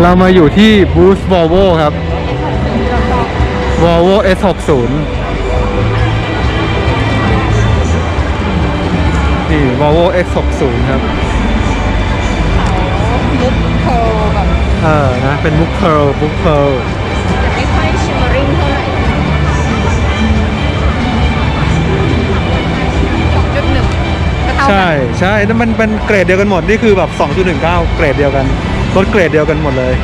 เรามาอยู่ที่บูธ Volvo ครับ Volvo S60 นี่ Volvo S60 ครับมุกโคแบบเออนะ เป็นมุกเพร์ลมุกเพร์ล ใช่ใช่นั่นมันเป็นเกรดเดียวกันหมด นี่คือแบบ 2.19 เกรดเดียวกันรถเกรดเดียวกันหมดเลย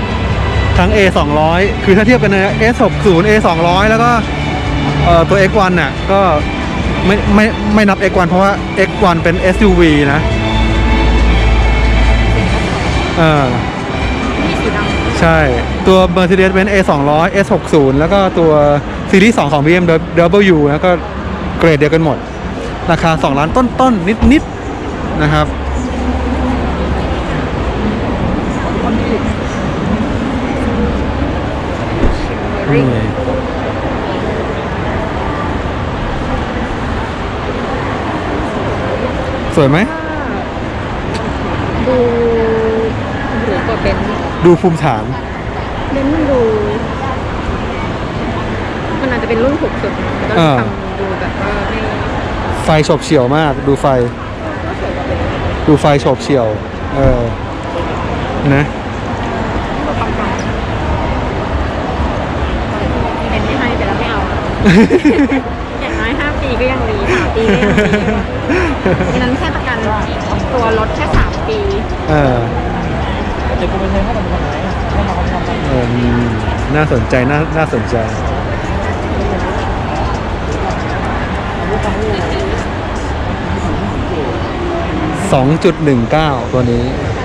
ทั้ง A 200คือถ้าเทียบกันน S 60 A 200แล้วก็เอ่อตัว X1 น่ะก็ไม่ไม่ไม่นับ X1 เพราะว่า X1 เป็น SUV นะเออมีสีดำใช่ ตัว Mercedes-Benz A 200 S 60แล้วก็ตัวซีรีส์2ของ BMW นะก็เกรดเดียวกันหมด ราคา 2 ล้านต้นๆนนิดๆ นะครับริงนี่สวยไหม ดูหรือกว่าเป็นดูภูมิฐานเน้นดู มันอาจจะเป็นรุ่นถูกสุดก็อ่าทำดูแบบว่าไม่ ไฟโฉบเฉี่ยวมาก ดูไฟ ดูไฟโฉบเฉี่ยว เออ นะตัวปังปังเห็นที่ให้ไปแล้วไม่เอาอย่างน้อยห้าปีก็ยังดีสามปีก็ยังดีดังนั้นแค่ประกันตัวรถแค่สามปี เออจะกูไปใช้ค่าทำไมถ้ามาเขาทำเอออืมน่าสนใจ น่า น่าสนใจ 2.19 ตัวนี้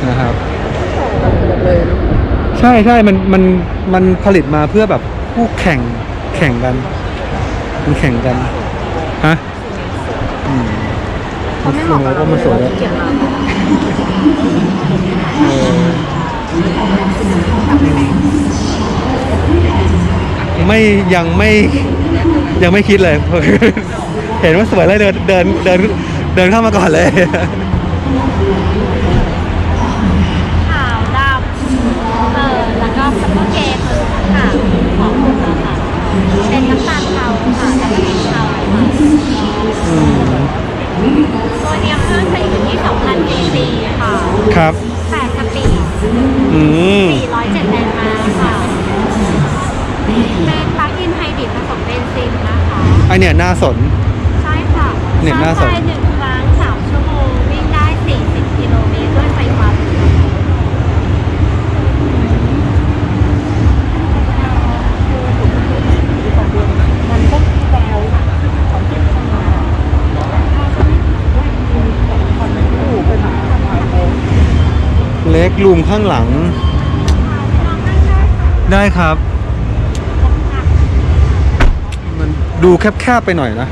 นะครับเลยใช่ใช่มันมันมันผลิตมาเพื่อแบบผู้แข่งแข่งกัน มันแข่งกัน ฮะอืมเขาไม่เหมาะกับเราว่ามันสวยแล้วเกลียดเราเออไม่ยังไม่ยังไม่คิดเลย เห็นว่าสวยแล้วเดินเดินเดินเดินเข้ามาก่อนเลย ค่ะครับ8สปีดอืม407แรงม้าค่ะ เป็นปลั๊กอินไฮบริดผสมเบนซินนะคะ ไอเนี่ยน่าสน ใช่ค่ะเนี่ยน่าสนชร์จไฟหนึ่งครั้ง3ชั่วโมง วิ่งได้ 40 กิโลเมตรด้วยไฟฟ้า มันก็แซวของเก็บเข้ามาอยู่เป็นทางโค้ง เล็กลูมข้างหลัง ได้ครับ มันดูแคบๆไปหน่อยนะ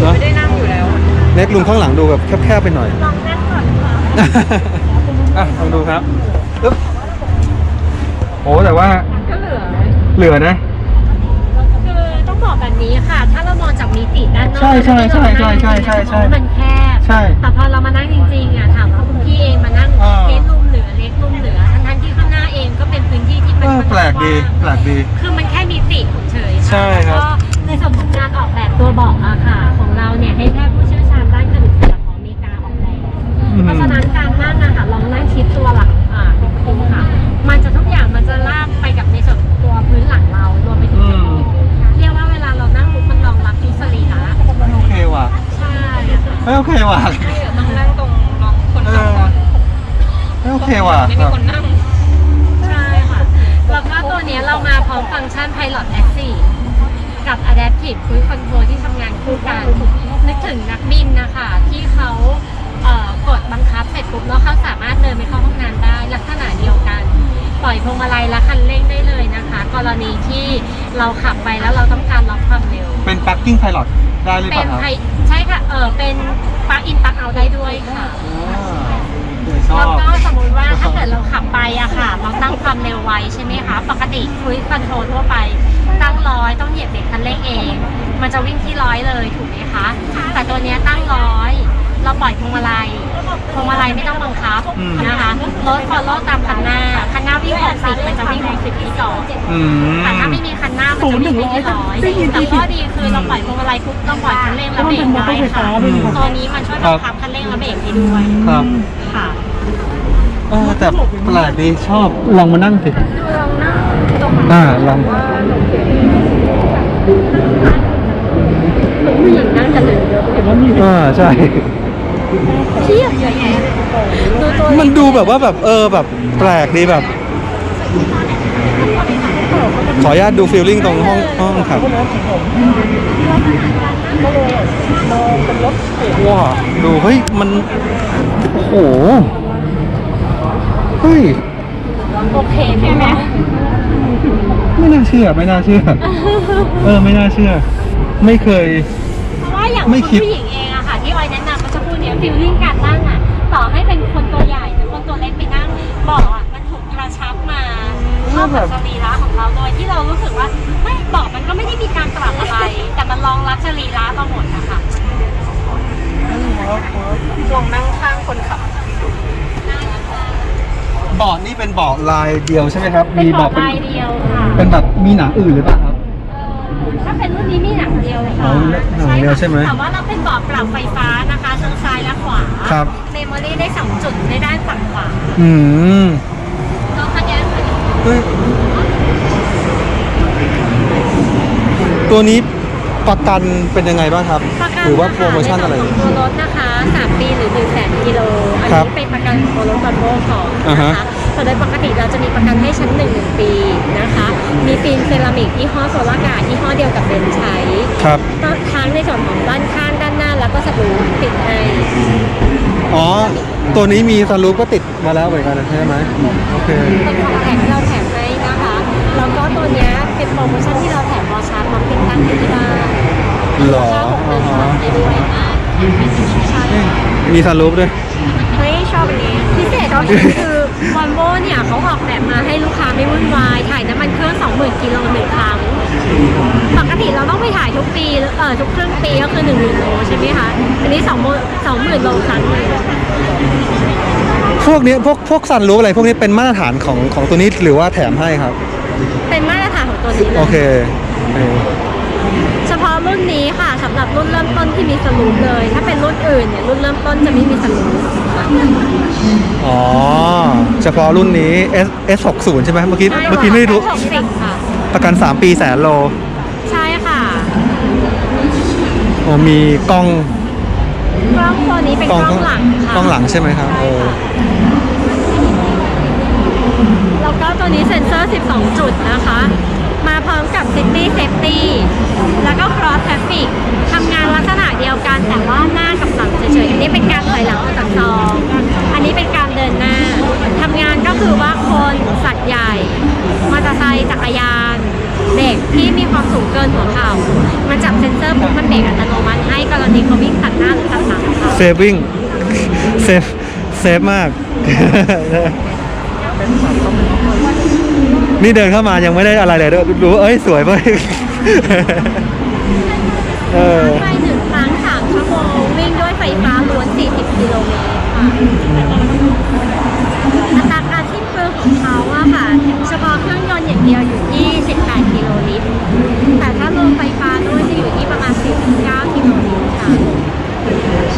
เนอะไม่ได้นั่งอยู่แล้วเล็กลูมข้างหลังดูแบบแคบๆไปหน่อยลองนั่งก่อนค่ะอะลองดูครับอึ๊บโอ้แต่ว่าก็เหลือเหลือนะคือต้องบอกแบบนี้ค่ะ ถ้าเรามองจากมิติด้านนอกใช่ใช่ใช่ใช่ใช่ใช่ใช่เราจะมองว่ามันแคบใช่แต่พอเรามานั่งจริงๆอะถาม พื้นที่ที่เอเป็นอแปลกดีแปลกดีคือมันแค่มิติเฉยๆใช่ครับ แล้วก็ในส่วนของการออกแบบตัวเบาะอะค่ะ ของเราเนี่ยให้แพทย์ผู้เชี่ยวชาญด้านกระดูกสันหลังของอเมริกาออกแบบเพราะฉะนั้นการนั่งอะค่ะลองนั่งชิดตัวหลังอ่าตรงๆค่ะ มันจะทุกอย่างมันจะลากไปกับในส่วนของตัวพื้นหลังเรารวมไปถึงอืม เรียกว่าเวลาเรานั่งปุ๊บมันรองรับทุกสรีระไม่โอเคว่ะใช่ค่ะไม่โอเคว่ะไม่เหลือต้องนั่งตรงรองคนเอขับอก่อนไม่โอเคว่ะไม่มีคนนั่งใช่ค่ะแล้วก็ ตัวเนี้ยเรามาพร้อมฟังก์ชัน Pilot Assist กับ Adaptive Cruise Control ที่ทำงานคู่กัน นึกถึงนักบินนะคะ ที่เขาเอ่อกดบังคับเสร็จปุ๊บแล้วเขาสามารถเดินไปเข้าห้องน้ำได้ลักษณะเดียวกัน ปล่อยพวงมาลัยและคันเร่งได้เลยนะคะ กรณีที่เราขับไปแล้วเราต้องการล็อกความเร็ว เป็น parking pilot ได้หรือเปเป็นล่าครับไทยใช่ค่ะเออเป็นปลั๊กอินปลั๊กเอาได้ด้วยค่ะ อ่าเดี๋ยว ชอแล้วบก็สมมุติว่าถ้าเกิดเราขับไปอะค่ะ เราตั้งความเร็วไว้ใช่ไหมคะ ปกติคุยคอนโทรลทั่วไป ตั้งร้อยต้องเหยียบเบรกคันเร่งเอง มันจะวิ่งที่ร้อยเลยถูกไหมคะ แต่ตัวเนี้ยตั้งร้อย เราปล่อยพวงมาลัย พวงมาลัยไม่ต้องบังคับอืม นะคะ รถฟอลโล่ตามคันหน้า คันหน้าวิ่ง60มันจะวิ่ง60ที่ก่อนอืม แต่ถ้าไม่มีคันหน้ามันจะวิ่งที่ร้อยแต่ข้อดีคือเราปล่อยพวงมาลัยปุ๊บเราปล่อยคันเร่งและเบรกได้ค่ะตัวนี้มันช่วยบังคับคันเร่งและเบรกให้ด้วยครับ ค่ะ เออแต่แปลกดีชอบลองมานั่งสิลองนั่งตรงอ่าลองว่าโอเคผู้หญิงนั่งจะเหลือเยอะเลยอ่าใช่ เทียบเยอะแยะดูตัวมันดูแบบว่าแบบเออแบบแปลกดีแบบ ขออนุญาตดูฟีลลิ่งตรงห้องห้องขับว้าดูเฮ้ยมัน โอ้โห เฮ้ย โอเคใช่ไหมไม่น่าเชื่อ ไม่น่าเชื่อ เออ ไม่น่าเชื่อ ไม่เคย เพราะว่าอย่างไม่คุณคิด ผู้หญิงเองอะค่ะ ที่ออยแนะนำเมื่อสักครู่เนี้ฟิลลิ่งการนั่งอะต่อให้เป็นคนตัวใหญ่หรือคนตัวเล็กไปนั่งเบาะอะมันถูกกระชับมาเข้ากับสรีระของเราโดยที่เรารู้สึกว่าไม่เบาะมันก็ไม่ได้มีการปรับอะไร แต่มันรองรับสรีระเราหมดนะคะลองนั่งข้างคนขับ เบาะนี่เป็นเบาะลายเดียวใช่ไหมครับ เป็นมีเบาะเบาะเป็นลายเดียวค่ะเป็นแบบมีหนังอื่นหรือเปล่าครับถ้าเป็นรุ่นนี้มีหนังเดียวอ๋ค่ะอหนังเดียวใช่ไหมแต่ว่าเราเป็นเบาะปรับไฟฟ้านะคะทั้งซ้ายและขวาครับ เมมโมรี่ได้สองจุดในด้านฝั่งขวาอืมเราคันนี้เฮ้ยตัวนี้ประกันเป็นยังไงบ้างครับ ประกันหรือว่าโปรโมชั่นอะไรในส่วนของตัวรถนะคะ3ปีหรือ1 0 0 0 0แสนกิโลอัน ครันี้บเป็นประกันตัวรถบัตโบของอ่านะฮะคะแต่โดยปกติเราจะมีประกันให้ชั้น1 1ปีนะคะ มีฟิล์มเซรามิกยี่ห้อโซลาร์การ์ดยี่ห้อเดียวกับเบนซ์ใช้ครับทั้งในส่วนของด้านข้างด้านหน้าแล้วก็สกรูติดให้อ๋อ ตัวนี้มีสลูปก็ติดมาแล้วเหมือนกันใช่ไหมโอเค เป็นของแถมที่เราแถมให้นะคะ แล้วก็ตัวเนี้ยเป็นโปรโมชั่นที่เราแถมวอลชาร์จพร้อมติดตั้งให้ที่บ้านหรอ ค่าหกเดือ๋อนอผ่อนได้ด้วยใช่มีสลูปด้วย เฮ้ยชอบอันนี้พิเศษก็คือวอลโวเนี่ยเขาออกแบบมาให้ลูกค้าไม่วุ่นวายถ่ายน้ำมันเครื่อง20,000กิโลหนึ่งครั้งปกติเราต้องไปถ่ายทุกปีเออทุกครึ่งปีก็คือ1 0,000โลใช่ไหมคะอันนี้2 20,000โลครั้งหนึ่งพวกนี้พวกพวกซันรูปอะไร พวกนี้เป็นมาตรฐานของของตัวนี้หรือว่าแถมให้ครับ เป็นมาตรฐานของตัวนี้เลโอยเคเออเฉพาะ รุ่นนี้ค่ะสำหรับรุ่นเริ่มต้นที่มีสลูปเลย ถ้าเป็นรุ่นอื่นเนี่ยรุ่นเริ่มต้นจะไม่มีสลูปอ๋อ เฉพาะรุ่นนี้ S S 6 0ใช่ไหมเมื่อกี้เมื่อกี้ไม่รู้หกสิบค่ะประกัน 3 ปีแสนโล ใช่ค่ะโอ้มีกล้องกล้องตัวนี้เป็นกล้องหลังค่ะกล้องหลังใช่ไหมครับใช่เออค่ะแล้วก็ตัวนี้เซ็นเซอร์ 12 นนี้เป็นการถอยหลังออกจากซอง อันนี้เป็นการเดินหน้า ทำงานก็คือว่าคนสัตว์ใหญ่ มอเตอร์ไซค์จักรยาน เด็กที่มีความสูงเกินหัวเข่า มันจับเซ็นเซอร์ปุ๊บมันเบรกอัตโนมัติให้กรณีเขาวิ่งตัดหน้าหรือตัดหลังค่ะ เซฟวิ่ง เซฟ เซฟมาก นี่เดินเข้ามายังไม่ได้อะไรเลยด้วยรู้ว่าเอ้ย สวยเว้ย เออ ไป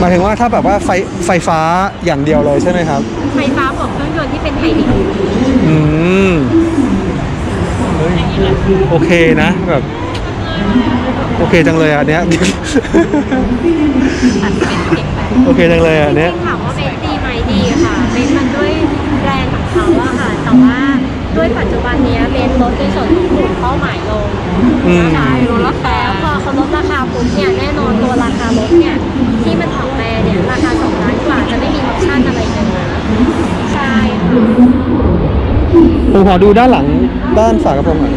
หมายถึงว่าถ้าแบบว่าไฟไฟฟ้าอย่างเดียวเลยใช่ไหมครับ ไฟฟ้าบวกเครื่องยนต์ที่เป็นไฮบริดอืมเฮ้ยโอเคนะแบบโอเคจังเลยอะอันเนี้ยโอเคจังเลยอะอันเนี้ยจริงๆถามว่าเบนซ์ดีไหมดีค่ะเบนซ์มันด้วยแบรนด์ของเขาอะค่ะ แต่ว่าด้วยปัจจุบันเนี้ยเบนซ์ลดในส่วนของกลุ่มเป้าหมายลงอืมใช่ลดราคาแล้วพอเขาลดราคาปุ๊บเนี่ยแน่นอนตัวราคารถเนี่ย ที่มันออกมาเนี่ยราคาสองล้านกว่าจะไม่มีออปชั่นอะไรเลยนะใช่ค่ะผมขอดูด้านหลังด้านฝากระโปรงหน่อย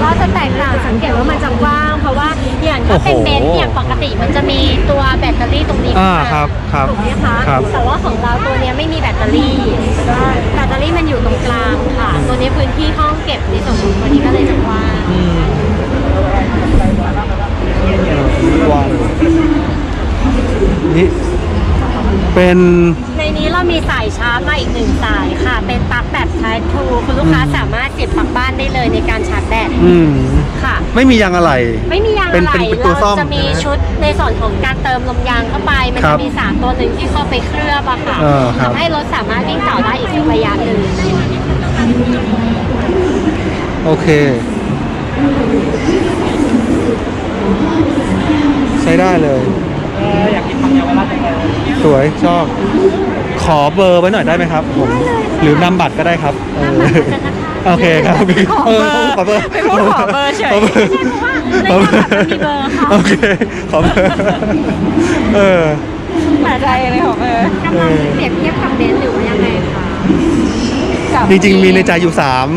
เราจะแตกต่างสังเกตว่ามันจะกว้าง เพราะว่าอย่างถ้าเป็นเบนซ์เนี่ยปกติมันจะมีตัวแบตเตอรี่ตรงนี้อ่าขึ้นมาครับครับถูกไหมคะครับ แต่ว่าของเราตัวเนี้ยไม่มีแบตเตอรี่แบตเตอรี่มันอยู่ตรงกลางค่ะ ตัวนี้พื้นที่ห้องเก็บในส่วนของตัวนี้ก็เลยจะกว้าง อืม วันนี่เป็นในนี้เรามีสายชาร์จมาอีกหนึ่งสายค่ะ เป็นปลั๊กแบบ Type 2คุณลูกค้าสามารถเสียบปลั๊กบ้านได้เลยในการชาร์จแบตอืมค่ะ ไม่มียางอะไร ไม่มียางเป็นอะไหเป็นลเป็นตัวซ่เราอมจะมีชุดในส่วนของการเติมลมยางเข้าไป มันครัจะบมีสารตัวหนึ่งที่เข้าไปเคลือบอะค่ะเออครับ ทำให้รถสามารถวิ่งต่อได้อีกสักระยะหนึ่งโอเค ใช้ได้เลยอยากกินความเยาวราชจังเลยสวยชอบ ขอเบอร์ไว้หน่อยได้ไหมครับผมหรือนำบัตรก็ได้ครับเออโอเคครับขอเบอร์ขอเบอร์ไม่พูดขอเบอร์เฉยขอเบอร์ เพราะว่าในนามบัตรมันมีเบอร์ค่ะโอเค ขอเบอร์เออหาใจเลยของเออกำลังเปรียบเทียบกับเบนซ์หรือว่ายังไงคะกับจริงๆ มีในใจอยู่สาม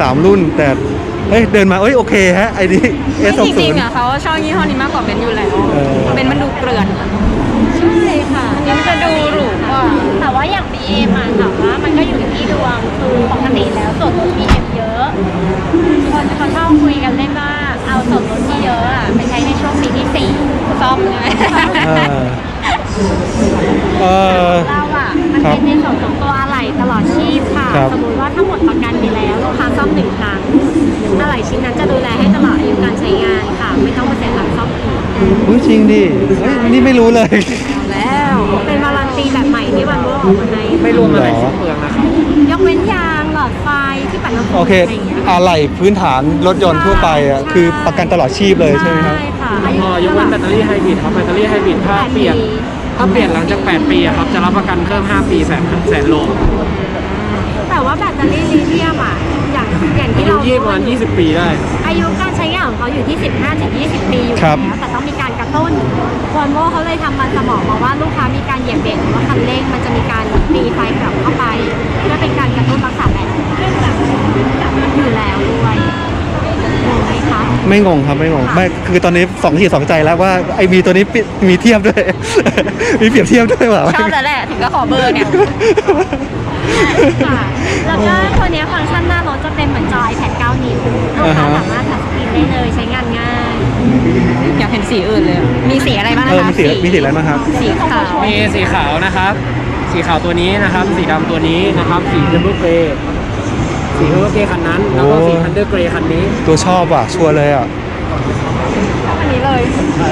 สามรุ่น แต่ เอ้ยเดินมาเอ้ยโอเคฮะไอ้นี่ไม่ S จ6ริงๆ0อะเขาชอบยี่ห้อนี้มากกว่าเบนซ์อยู่แล้วเออเบนซ์มันดูเกลื่อนใช่ค่ะอันนี้มันจะดูหรูกว่า แต่ว่าอย่าง BM อะถามว่ามันก็อยู่ที่ดวงคือปกติแล้วส่วนลด BM เยอะ คนเขาชอบคุยกันเล่นว่าเอาส่วนลดที่เยอะอะไปใช้ในช่วงปีที่สี่ซ่อมเลย เออเออ เราอะ มันครับเป็นในส่วนของตัวอะไหล่ตลอดชีพค่ะ ครับ สมมติว่าถ้าหมดประกันไปแล้วลูกค้าซ่อมหนึ่งครั้งอะไหล่ชิ้นนั้นจะดูแลให้ตลอดอายุการใช้งานค่ะ ไม่ต้องมาเสียหลังซ่อมอีกอุ๊ยจริงดิเฮ้ยนี่ไม่รู้เลย แล้วเป็นวารันตีแบบใหม่ที่วันโลกออกมาให้ไม่รวมอะไรสิ้นเปลืองนะครับ ยกเว้นยางหลอดไฟที่ปัดน้ำฝนโอเคอะไรอย่างเงี้ยอะไรพื้นฐานรถยนต์ทั่วไปอะใช่คือประกันตลอดชีพเลยใช่ไหมครับ ใช่ค่ะอ๋อยกเว้นแบตเตอรี่ไฮบริดครับแบตเตอรี่ไฮบริดถ้าเปลี่ยน ถ้าเปลี่ยนหลังจาก 8 ปีอะครับ จะรับประกันเพิ่ม5ปีแสนแสนโลแต่ว่าแบตเตอรี่ลิเธียมอะอย่างอย่างที่อายุเรายี่ประมาณ20ปีได้ อายุการใช้งานของเขาอยู่ที่ 15ถึง20 ปีอยู่ครัแล้วบแต่ต้องมีการกระตุ้นวอนโวเขาเลยทำมันสมองมาว่าลูกค้ามีการเหยียบเบรกหรือว่าคันเร่งมันจะมีการตีไฟกลับเข้าไปเพื่อเป็นการกระตุ้นรักษาแบตอยู่แล้วด้วย งงไหมคะไม่งงครับไม่งงไม่คือตอนนี้สองขีดสองใจแล้วว่าไอมีตัวนี้ปิมีเทียบด้วย มีเปรียบเทียบด้วยว่ะชอบแล้วแหละถึงก็ขอเบอร์เนี่ยค่ะแล้วก็ตัวเนี้ยฟังก์ชันหน้ารถจะเป็นเหมือนจอ iPad 9นิ้วลูกค้าอ่าฮะสามารถทัชสกรีนได้เลยใช้งานง่ายอยากเห็นสีอื่นเลย มีสีอะไรบ้างเอนะอคะมีสีมีสีอะไรบ้างครับ สีขาวมีสีขาวนะครับ สีขาวตัวนี้นะครับ สีดำตัวนี้นะครับ สีเทมเบอร์เกรย์ สีเทมเบอร์เกรย์คันนั้น แล้วก็โอ้สีทันเดอร์เกรย์คันนี้ ตัวชอบว่ะ ชัวร์เลยอะ อันนี้เลย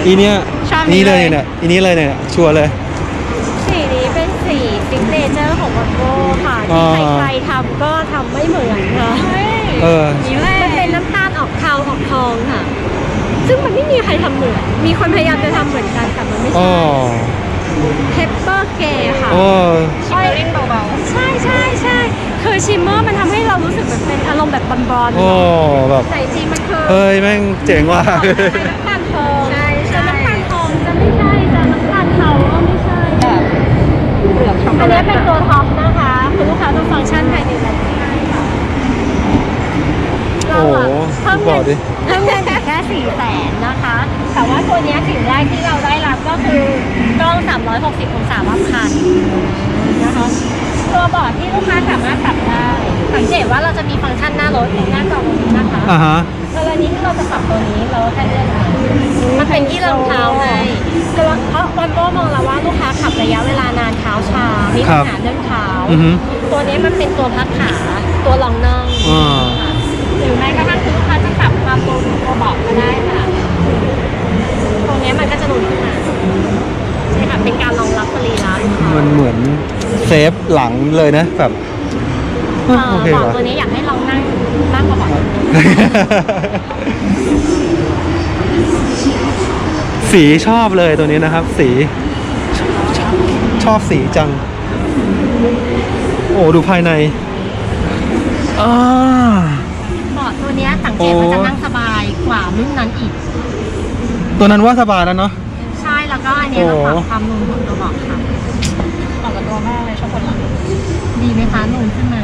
อีเนี้ยชอบนี้นี่เลยเลย เนี่ยอีนี้เลยเนี่ยชัวร์เลย สีนี้เป็นสีซิกเนเจอร์ของวันโวค่ะอ๋อที่ใครๆทำก็ทำไม่เหมือนค่ะเออ นี่แหละมันเป็นน้ำตาลออกเทาออกทองค่ะ ซึ่งมันไม่มีใครทำเหมือน มีคนพยายามจะทำเหมือนกันแต่มันไม่อ๋อ ใช่ เ e ปเปอร์เกย์ค่ะโอ้ชิมเร่งเบาใช่ใช่ใช่คือชิมเมอร์มันทำให้เรารู้สึกเหมือนเป็นอารมณ์แบบบอลโอ้แบบๆแต่จริงๆมันคือ เฮ้ยแม่งเจ๋งว่ะ น้ำตาลทองใช่ใช่จะน้ำตาลทองจะไม่ใช่จะน้ำตาลเทาก็ไม่ใช่ๆแบบเปลือกช็อกโกอันแลนี้ตเป็นตัวท็อปนะคะคุณลูกค้าดูฟังก์ชันภายในรถได้ค่ะเราอะโอ้โหเพิ่มบเงิอกนดิ เพิ่มเงินอีกแค่สี่แสนนะคะ แต่ว่าตัวเนี้ยสิ่งแรกที่เราได้รับก็คือกล้อง 360 องศารอบคันนะคะตัวบอร์ดที่ลูกค้าสามารถปรับได้ สังเกตว่าเราจะมีฟังก์ชันหน้ารถตรงหน้าจอตรงนี้นะคะอ่าฮะกรณีที่เราจะปรับตัวนี้เราก็แค่เลื่อนมามันเป็นที่รองเท้าไงคือเพราะวันโบมองแล้วว่าลูกค้าขับระยะเวลานานเท้าชา มีปัญหาเรื่องเท้าอือฮึตัวนี้มันเป็นตัวพักขาตัวรองน่องอ่าค่ะหรือแม้กระทั่งคือลูกค้าจะปรับความนูนของตัวเบาะก็ได้ค่ะ ตรงนี้มันก็จะนูนขึ้นมาใช่ค่ะ เป็นการรองรับสรีระของเขา มันเหมือนเซ ฟหลังเลยนะแบบเอ่อโอเคเบาะว่ะ ตัวนี้อยากให้ลองนั่งมากกว่าเบาะสีชอบเลยตัวนี้นะครับ สีชอบชอบชอบสีจัง โอ้ดูภายในอ่า เบาะตัวเนี้ยสังเกตว่าจะนั่งสบายกว่ารุ่นนั้นอีก ตัวนั้นว่าสบายแล้วเนาะ ใช่แล้วก็อันเนี้ยเราปรับโอ้ความนูนของตัวเบาะค่ะออกกับ ตัวมากเลยชอบคนหลังดีไหมคะนูนขึ้นมา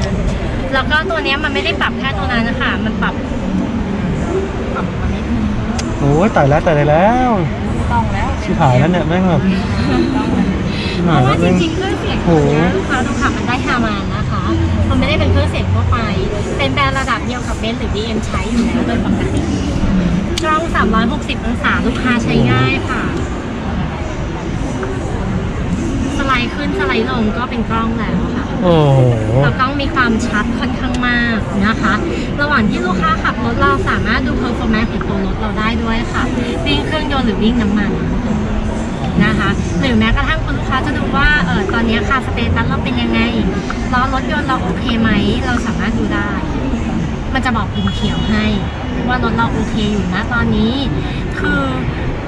แล้วก็ตัวเนี้ยมันไม่ได้ปรับแค่ตัวนั้นนะคะ มันปรับปรับมานิดนึงโอ้ยตายแล้วตายแล้วต้องแล้วชิบหายแล้วเนี่ยแม่งแบบชิบเพหายราะแล้ว่าวจแม่ง ริงๆเครื่องเสียงตัวเนี้ยลูกค้าดูค่ะมันได้ฮามานนะคะ มันไม่ได้เป็นเครื่องเสียงทั่วไป เป็นแบรนด์ระดับเดียวกับเบนซ์หรือ BM ใช้อยู่แล้วโดยปกติกล้อง 360 องศาลูกค้าใช้ง่ายค่ะ ส ไลด์ขึ้นสไลด์ลงก็เป็นกล้องแล้วค่ะโอ้โหแล้วกล้องมีความชัดค่อนข้างมากนะคะ ระหว่างที่ลูกค้าขับรถเราสามารถดู performance ของตัวรถเราได้ด้วยค่ะ วิ่งเครื่องยนต์หรือวิ่งน้ำมันนะคะหรือแม้กระทั่งคุณลูกค้าจะดูว่าเออตอนนี้ค่าสเตตัสเราเป็นยังไงล้อรถยนต์เราโอเคไหม เราสามารถดูได้ มันจะบอกพิมพ์เขียวให้ ว่ารถเราโอเคอยู่นะตอนนี้ คือ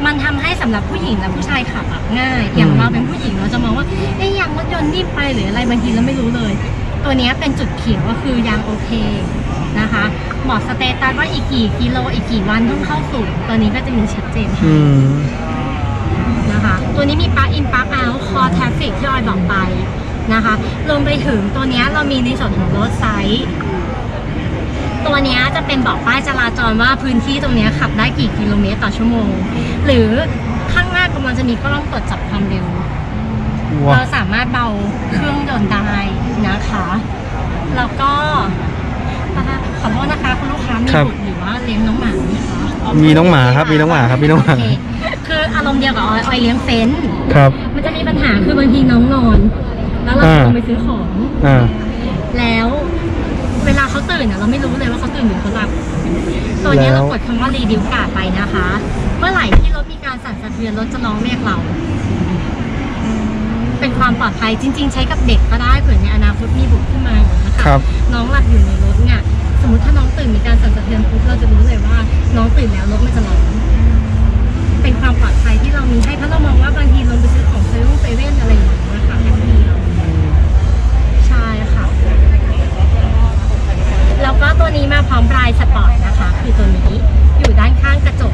มันทำให้สำหรับผู้หญิงและผู้ชายขับอะง่าย อย่างเราเป็นผู้หญิงเราจะมองว่าเอ้ยยางรถยนต์นิ่มไปหรืออะไรบางทีเราไม่รู้เลย ตัวเนี้ยเป็นจุดเขียวก็คือยางโอเคนะคะบอกสเตตัสว่าอีกกี่กิโลอีกกี่วันต้องเข้าสู่ตัวนี้ก็จะมีชัดเจนให้อืมนะคะ ตัวนี้มีปลั๊กอินปลั๊กเอาท์คอทราฟิกที่ออยบอกไปนะคะรวมไปถึงตัวเนี้ยเรามีในส่วนของรถไซส์ ตัวเนี้ยจะเป็นบอกป้ายจราจรว่าพื้นที่ตรงเนี้ยขับได้กี่กิโลเมตรต่อชั่วโมง หรือข้างหน้ากำลังจะมีกล้องตรวจจับความเร็วว้าเราสามารถเบาเครื่องยนต์ได้นะคะ แล้วก็ขอโทษนะคะคุณลูกค้ามีครับบุตรหรือว่าเลี้ยงน้องหมาไหมคะมีน้องหมาครับมีน้องหมาครับมีน้องหมาโเคคืออารมณ์เดียวกับออยออยเลี้ยงเฟ้นท์ครับ มันจะมีปัญหาคือบางทีน้องนอน แล้วเราอ่าลงไปซื้อของอ่าแล้ว เวลาเขาตื่นอะเราไม่รู้เลยว่าเขาตื่นหรือเขาหลับตัวเนี้ยแล้เราวกดคำว่ารีดิวการ์ดไปนะคะ เมื่อไหร่ที่รถมีการสั่นสะเทือนรถจะร้องเรียกเรา เป็นความปลอดภัยจริง ๆ ใช้กับเด็กก็ได้เผื่อในอนาคตมีบุตรขึ้นมาอย่างนี้ยนะคะครับน้องหลับอยู่ในรถเนี่ยสมมติถ้าน้องตื่นมีการสั่นสะเทือนปุ๊บเราจะรู้เลยว่า น้องตื่นแล้วรถมันจะร้องเป็นความปลอดภัยที่เรามีให้เพราะเรามองว่าบางทีลงไปซื้อของเซเว่นเซเว่นอะไรอย่างเงี้ย แล้วก็ตัวนี้มาพร้อมปลายสปอร์ตนะคะ คือตัวนี้อยู่ด้านข้างกระจก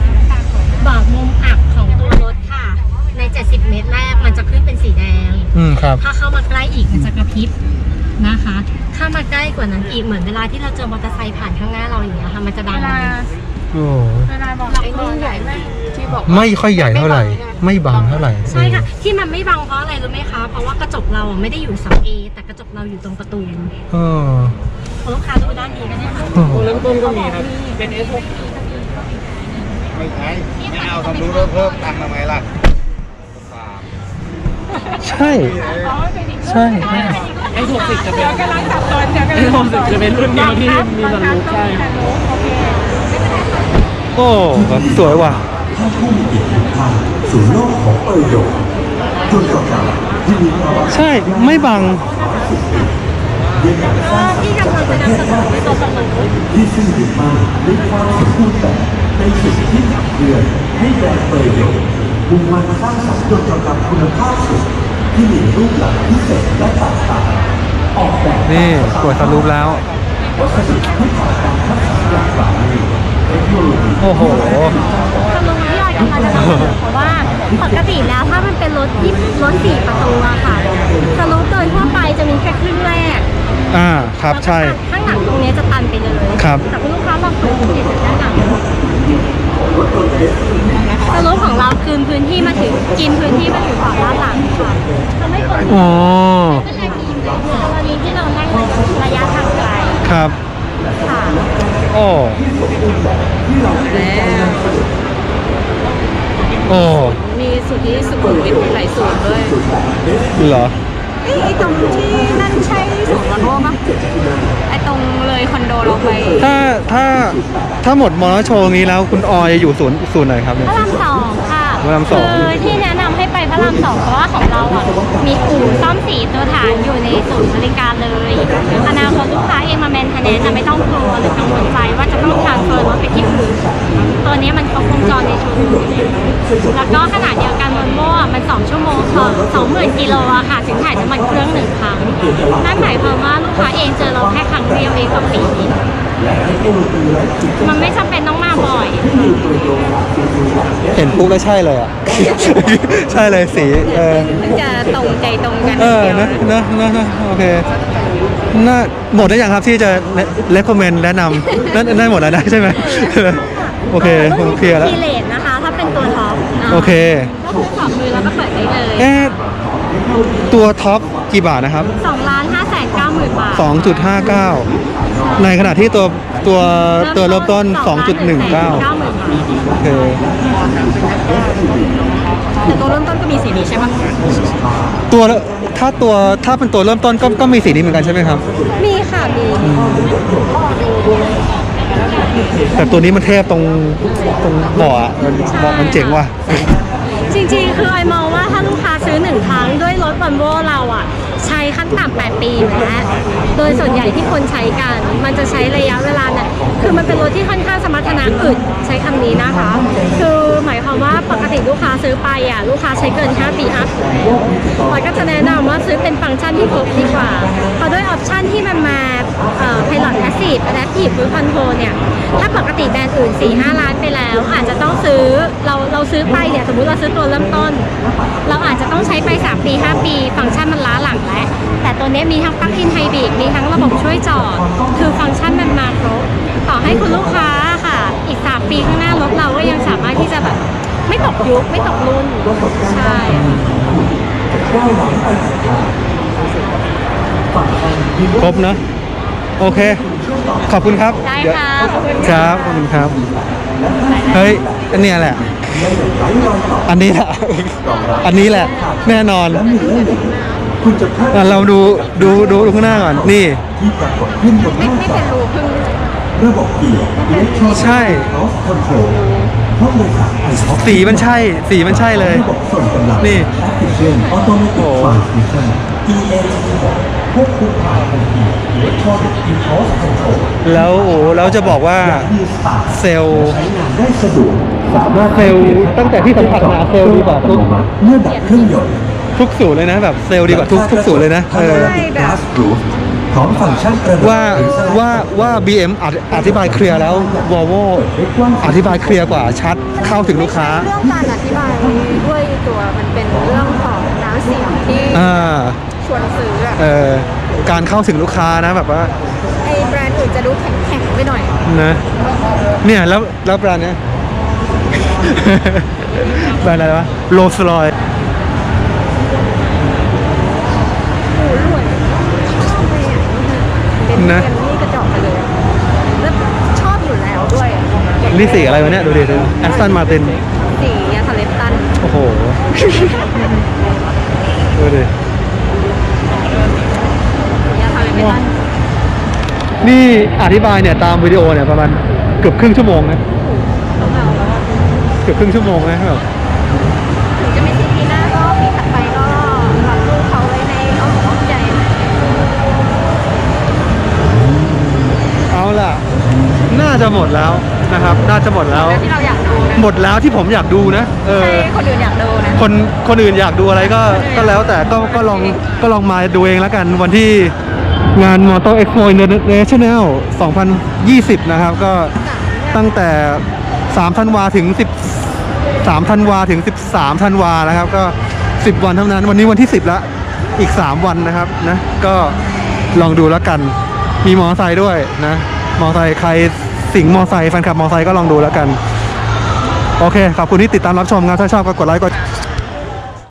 บอกมุมอับของตัวรถค่ะ ใน 70 เมตรแรกมันจะขึ้นเป็นสีแดง อืมครับ ถ้าเข้ามาใกล้อีกมันจะกระพริบนะคะ ถ้ามาใกล้กว่านั้นอีกเหมือนเวลาที่เราเจอมอเตอร์ไซค์ผ่านข้างหน้าเราอย่างเงี้ยค่ะมันจะดังเวลาโอ้เวลาบอกไอ้นี่ใหญ่ไหมที่บอก ไม่ค่อยใหญ่เท่าไหร่ ไม่บางเท่าไหร่ใช่ค่ะ ที่มันไม่บังเพราะอะไรรู้ไหมคะ เพราะว่ากระจกเราไม่ได้อยู่เสาเอแต่กระจกเราอยู่ตรงประตู เออ คุณลูกค้าดูด้านนี้ก็ได้ค่ะโอ้โหตัวเริ่มต้นก็มีครับ เป็น S6 ไม่ใช่ไม่เอาทำรู้แล้วเพิ่มตังค์ทำไมล่ะสามใช่ ใช่ใช่ S60 จะเป็นเดี๋ยวกำลังสับสนเดี๋ยวกำลัง S60 จะเป็นรุ่นเดียวที่มีสันลูกใช่โอเคโอ้แบบสวยว่ะถ้าผู้มีอิทธิพลสู่โลกของประโยชน์จนกับการที่มีความใช่ไม่บังก็ ที่กำลังจะนำเสนอในตัวสมุนที่ซึ่งยึดมั่นในความสมบูรณ์แบบในสิ่งที่ขับเคลื่อนให้แรนด์ประโยชน์มุ่งมั่นสร้างสรรค์ยนต์กับคุณภาพสูงที่มีรูปหลักพิเศษและต่างต่างออกแบบนี่กดสรุปแล้ววัสดุที่ผ่านการคัดสรรอย่างหลากหลายเทคโนโลยีโอ้โห คำลงที่ออยกำลังจะนำเสนอเพราะว่าปกติแล้วถ้ามันเป็นรถที่รถสี่ประตูอะค่ะสรุปเดินทั่วไปจะมีแค่ครึ่งแรกอ่าครับใช่ แล้วก็ข้างหลังตรงนี้จะตันไปเลยครับ แต่คุณลูกค้าลองเปิดดูสิด้านหลังสรุปของเราคืนพื้นที่มาถึงกินพื้นที่มาถึงฝั่งด้านหลังค่ะทำให้คนอ๋อไม่ใช่ทีมกรณีที่เรานั่งระยะทางไกลครับค่ะ โอ้ โอ้มีสุทธิสุขุมวิทมีหลายสูตรด้วยเหรอไอ้ตรงที่นั่นใช่สูตรวอลโว่ปะไอ้ตรงเลยคอนโดเราไปถ้าถ้าถ้าหมดมอเตอร์โชว์นี้แล้วคุณออยจะอยู่ศูนย์ศูนย์ไหนครับเนี่ย พระรามสองค่ะพระรามสอง คือที่แนะนำให้ไปพระรามสองเพราะว่าของเราอะมีอู่ซ่อมสีตัวฐานอยู่ในศูนย์บริการเลยอนาคตลูกค้าเองมาแมนเทนเนนจะไม่ต้องกลัวหรือกังวลใจว่าจะต้องทางเฟิร์รถไปที่อื่น ตัวนี้มันครบวงจรในชุดแล้วก็ขนาดเดียวกันบนโม่อะมัน2ชั่วโมงพอ20,000กิโลอะค่ะถึงถ่ายน้ำมันเครื่องหนึ่งครั้งนั่นหมายความว่าลูกค้าเองเจอเราแค่ครั้งเดียวเองกับปีมันไม่จำเป็นต้องมาบ่อย เห็นปุ๊บแล้วใช่เลยอะ ใช่เลยสี เออมันจะตรงใจตรงกัน เออดียวนะนะนะนะโอเคน่าหมดได้ยังครับที่จะเลคคอมเมนต์แนะนำนั่นนั่นหมดแล้วนะใช่ไหม โอเคผมเคลียร์แล้ว ทีเลทนะคะ ถ้าเป็นตัวท็อปนะโอเคก็คือขอบมือแล้วก็เปิดได้เลยเอ๊ะตัวท็อปกี่บาทนะครับ สองล้านห้าแสนเก้าหมื่นบาท 2.59 ในขณะที่ตัวตัวตัวเริ่มต้น 2.19เก้าหมื่นบาทโอเค แต่ตัวเริ่มต้นก็มีสีนี้ใช่ปะตัวถ้าตัวถ้าเป็นตัวเริ่มต้นก็ก็มีสีนี้เหมือนกันใช่ไหมครับ มีค่ะ มี แต่ตัวนี้มันเทพตรงตรงบาะอะมันบาะมันเจ๋งว่ะ จริงๆ คือไอมองว่าถ้าลูกค้าซื้อหนึ่งครั้งด้วยรถ v อ l โวเราอะ ใช้ขั้นต่ำ8ปีอยู่แล้วโดยส่วนใหญ่ที่คนใช้กัน มันจะใช้ระยะเวลาเนี่ยคือมันเป็นรถที่ค่อนข้างสมรรถนะอึดใช้คำนี้นะคะ คือหมายความว่าปกติลูกค้าซื้อไปอะลูกค้าใช้เกิน 5 ปีอัพเราก็จะแนะนำว่าซื้อเป็นฟังก์ชันที่ครบดีกว่าเพราะ Passive Adaptive Cruise Control เนี่ย ถ้าปกติแบรนด์อื่น 4-5 ล้านไปแล้ว อาจจะต้องซื้อ เราเราซื้อไปเนี่ย สมมุติเราซื้อตัวเริ่มต้น เราอาจจะต้องใช้ไป 3 ปี 5 ปี ฟังก์ชันมันล้าหลังแล้ว แต่ตัวเนี้ยมีทั้งปลั๊กอินไฮบริดมีทั้งระบบช่วยจอด คือฟังก์ชันมันมาครบ ต่อให้คุณลูกค้าค่ะ อีก 3 ปีข้างหน้ารถเราก็ยังสามารถที่จะแบบไม่ตกยุคไม่ตกรุ่น ใช่ค่ะได้หวังไปถึงทางฝั่งทางที่ครบเนอะโอเค ขอบคุณครับได้เยวค่ะขอบคุณคค่ะรับขอบคุณครับ เฮ้ยอันเนี้ยแหละไร้รอยต่ออันนี้แหละ อันนี้แหละ แน่นอนและมีเล่นคุณจะพลาดอะเราดูดูดูดูข้างหน้าก่อน นี่ที่ปรากฏขึ้นบนหไม่น้าไม่จเป็อนรูพึ่งระบบเกียร์อิเล็กทรอนิกส์ใช่ ออฟคอนโทรลห้องโดยสารไอท็อปสีมันใช่ สีมันใช่เลย ระบบส่งกำลังนี่ แอปพลิเคชันออโตเมติกทรานสมิชชั่น EAT ควบคุมผ่านทันทีอิเล็กทรอนิกส์อินโพสคอนโทรลแล้วโอ้แล้วจะบอกว่ามีสตาร์ทเซลล์ใช้งานได้สะดวกสามารถเซลล์ตั้งแต่ที่สัมผัสมาเซลล์ดีกว่าทุกเมื่อดับเครื่องยนต์ทุกสูตรเลยนะแบบเซลล์ดีกว่าทุกทุกสูตรเลยนะเออก๊าซรูฟพร้อมฟังก์ชันระบบว่าว่าว่า BM อธิอธิบายเคลียร์แล้ว Volvo อธิบายเคลียร์กว่าชัดเข้าถึงลูกค้าเรื่องการอธิบายด้วยตัวมันเป็นเรื่องของน้ำเสียงที่อ่าชวนซื้ออะ เออการเข้าถึงลูกค้านะแบบว่าไอแบรนด์อื่นจะดูแข็งๆไปหน่อย นะเนี่ยแล้วแล้วแบรนด์เนี้ย แบรนด์อะไรวะโรสลอยโอ้รวยชอบเลยอะเป็นนะเป็นนี่กระจอกไปเลยอะแล้วชอบอยู่แล้วด้วยอะนี่สีอะไรวะเนี่ยดูดิดูแอสตันมาติน สีอะทาเลปตัน โอ้โห ดูดิ สีอะทาเลปตันนี่อธิบายเนี่ยตามวิดีโอเนี่ยประมาณเกือบครึ่งชั่วโมงนะต้องเอาแล้วอะเกือบครึ่งชั่วโมงนะแบบถึงจะไม่ใช่ปีหน้าก็ปีถัดไปก็รับลูกเขาไว้ในอ้อมอกอ้อมใจเอาล่ะ น่าจะหมดแล้วนะครับ น่าจะหมดแล้วที่เราอยากดูนะหมดแล้วที่ผมอยากดูนะ เออใช่คนอื่นอยากดูนะ คนคนอื่นอยากดูอะไรก็ก็แล้วแต่ก็ก็ลองก็ลองมาดูเองแล้วกันวันที่ งาน Motor Expo International 2020 นะครับ ก็ตั้งแต่ 3 ธันวาถึง 13 ธันวาถึง 13 ธันวานะครับ ก็ 10 วันเท่านั้น วันนี้วันที่ 10ล้วอีก 3 วันนะครับนะ ก็ลองดูแล้วกัน มีมอไซค์ด้วยนะ มอไซค์ใครสิงหมอไซค์แฟนคลับมอไซค์ก็ลองดูแล้วกัน โอเค ขอบคุณที่ติดตามรับชมครับถ้าชอบก็กดไลค์กด